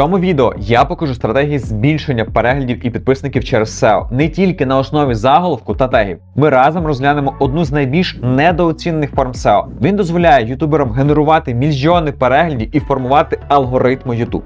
цьому відео я покажу стратегії збільшення переглядів і підписників через SEO не тільки на основі заголовку та тегів. Ми разом розглянемо одну з найбільш недооцінених форм SEO. Він дозволяє ютуберам генерувати мільйони переглядів і формувати алгоритми YouTube.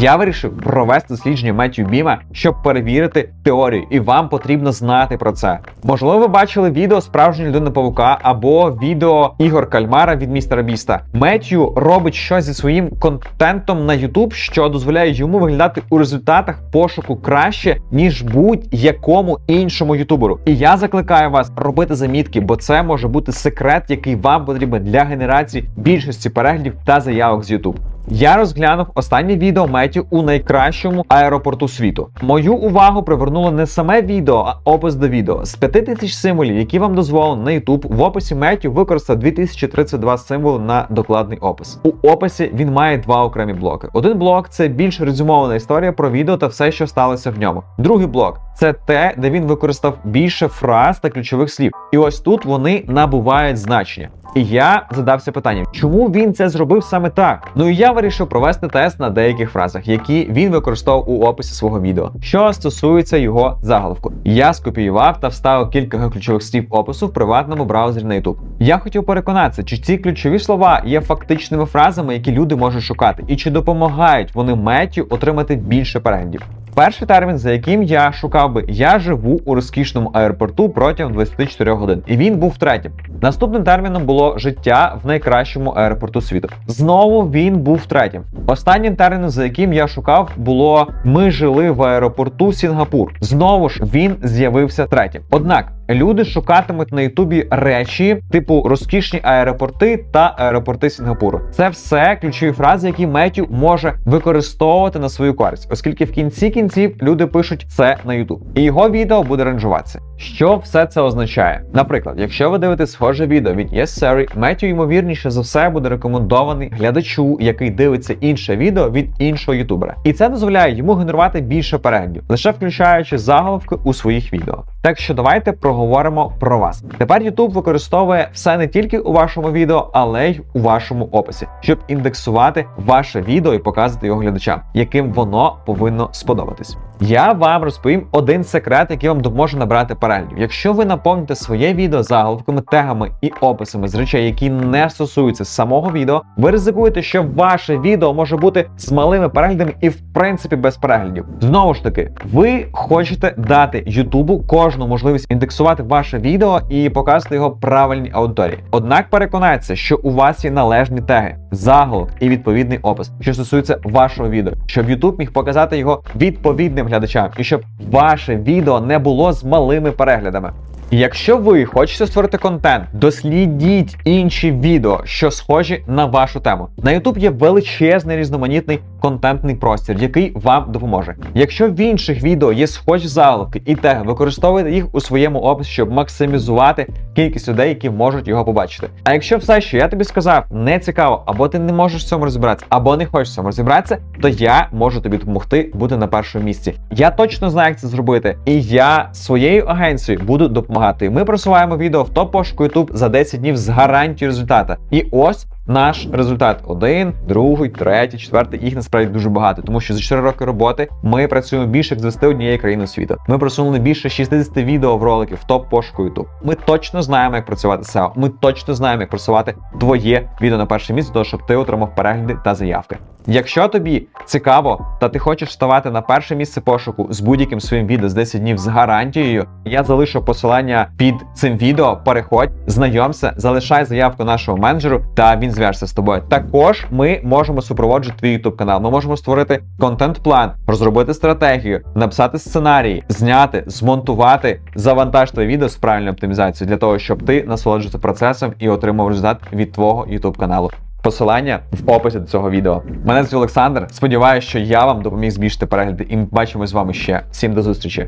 Я вирішив провести дослідження Меттю Біма, щоб перевірити теорію, і вам потрібно знати про це. Можливо, ви бачили відео справжньої людини павука або відео Ігор Кальмара від містера Біста. Меттю робить щось зі своїм контентом на YouTube, що дозволяє йому виглядати у результатах пошуку краще ніж будь-якому іншому ютуберу. І я закликаю вас робити замітки, бо це може бути секрет, який вам потрібен для генерації більшості переглядів та заявок з YouTube. Я розглянув останнє відео Меттю у найкращому аеропорту світу. Мою увагу привернуло не саме відео, а опис до відео з 5000 символів, які вам дозволено на YouTube. В описі Меттю використав 2032 символи на докладний опис. У описі він має два окремі блоки. Один блок це більш резюмована історія про відео та все, що сталося в ньому. Другий блок це те, де він використав більше фраз та ключових слів. І ось тут вони набувають значення. І я задався питанням, чому він це зробив саме так? Ну і я вирішив провести тест на деяких фразах, які він використовував у описі свого відео. Що стосується його заголовку, я скопіював та вставив кілька ключових слів опису в приватному браузері на YouTube. Я хотів переконатися, чи ці ключові слова є фактичними фразами, які люди можуть шукати, і чи допомагають вони Меттю отримати більше переглядів. Перший термін, за яким я шукав би, я живу у розкішному аеропорту протягом 24 годин, і він був третім. Наступним терміном було життя в найкращому аеропорту світу. Знову він був третім. Останнім терміном, за яким я шукав, було ми жили в аеропорту Сінгапур. Знову ж він з'явився третім. Однак люди шукатимуть на Ютубі речі, типу розкішні аеропорти та аеропорти Сінгапуру. Це все ключові фрази, які Меттю може використовувати на свою користь, оскільки в кінці кінців люди пишуть це на Ютуб. І його відео буде ранжуватися. Що все це означає? Наприклад, якщо ви дивитесь схоже відео від Yes Меттю ймовірніше за все буде рекомендований глядачу, який дивиться інше відео від іншого ютубера. І це дозволяє йому генерувати більше переглядів, лише включаючи заголовки у своїх відео. Так що давайте проговоримо про вас. Тепер YouTube використовує все не тільки у вашому відео, але й у вашому описі, щоб індексувати ваше відео і показувати його глядачам, яким воно повинно сподобатись. Я вам розповім один секрет, який вам допоможе набрати переглядів. Якщо ви наповните своє відео заголовками, тегами і описами з речей, які не стосуються самого відео, ви ризикуєте, що ваше відео може бути з малими переглядами і в принципі без переглядів. Знову ж таки, ви хочете дати Ютубу кожну можливість індексувати ваше відео і показувати його правильній аудиторії. Однак переконайтеся, що у вас є належні теги, заголовок і відповідний опис, що стосується вашого відео, щоб YouTube міг показати його відповідним глядачам, і щоб ваше відео не було з малими переглядами. Якщо ви хочете створити контент, дослідіть інші відео, що схожі на вашу тему. На YouTube є величезний різноманітний контентний простір, який вам допоможе. Якщо в інших відео є схожі заголовки і теги, використовуйте їх у своєму описі, щоб максимізувати кількість людей, які можуть його побачити. А якщо все, що я тобі сказав, не цікаво, або ти не можеш в цьому розібратися, або не хочеш в цьому розібратися, то я можу тобі допомогти бути на першому місці. Я точно знаю, як це зробити, і я своєю агенцією буду допомагати. Ми просуваємо відео в топ пошуку YouTube за 10 днів з гарантією результата. І ось наш результат: один, другий, третій, четвертий. Їх насправді дуже багато, тому що за 4 роки роботи ми працюємо більше як з 21 країни світу. Ми просунули більше 60 відео в роликів в топ пошуку YouTube. Ми точно знаємо, як працювати SEO. Ми точно знаємо, як просувати твоє відео на перше місце, того, щоб ти отримав перегляди та заявки. Якщо тобі цікаво, та ти хочеш ставати на перше місце пошуку з будь-яким своїм відео з 10 днів з гарантією, я залишу посилання під цим відео. Переходь, знайомся, залишай заявку нашого менеджеру, та він зв'яжеться з тобою. Також ми можемо супроводжувати твій YouTube канал. Ми можемо створити контент-план, розробити стратегію, написати сценарії, зняти, змонтувати, завантажити відео з правильною оптимізацією для того, щоб ти насолоджувався процесом і отримав результат від твого YouTube каналу. Посилання в описі до цього відео. Мене звуть Олександр. Сподіваюся, що я вам допоміг збільшити перегляди, і ми бачимось з вами ще. Всім до зустрічі!